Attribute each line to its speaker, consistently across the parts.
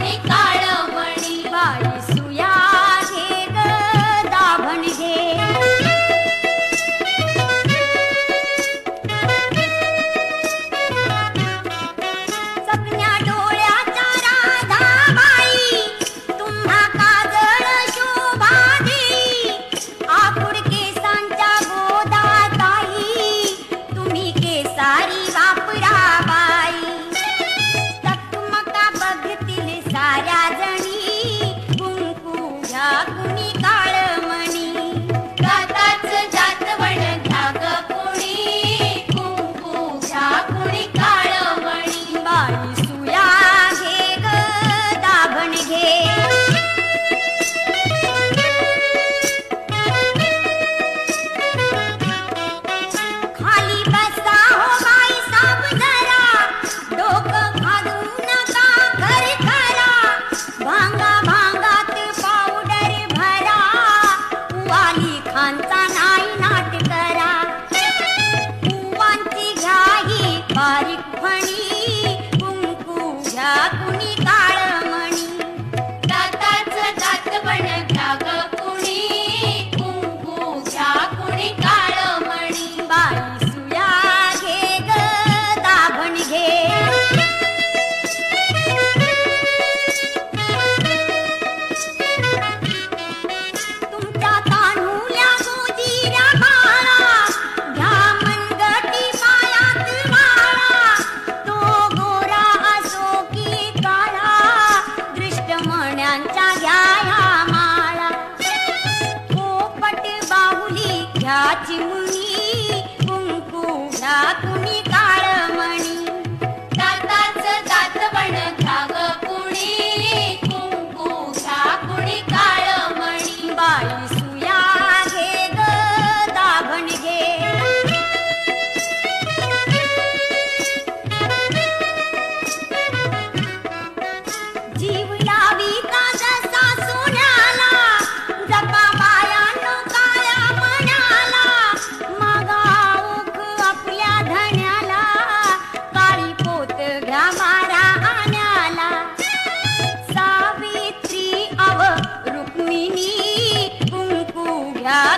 Speaker 1: Africa. भांगा भांगात powder भरा वाली खांचा नाही नाट करा कुवांची घ्याही बारीक फणी कुंकू घ्या कुणी
Speaker 2: ¡Acmita!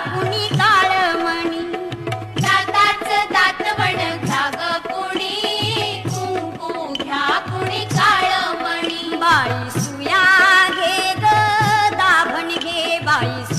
Speaker 2: कुणी काळमणी दाताच दातवण घाग कुणी कुंकू घ्या कुणी काळमणी
Speaker 1: बाई सुया घे दाभण घे बाई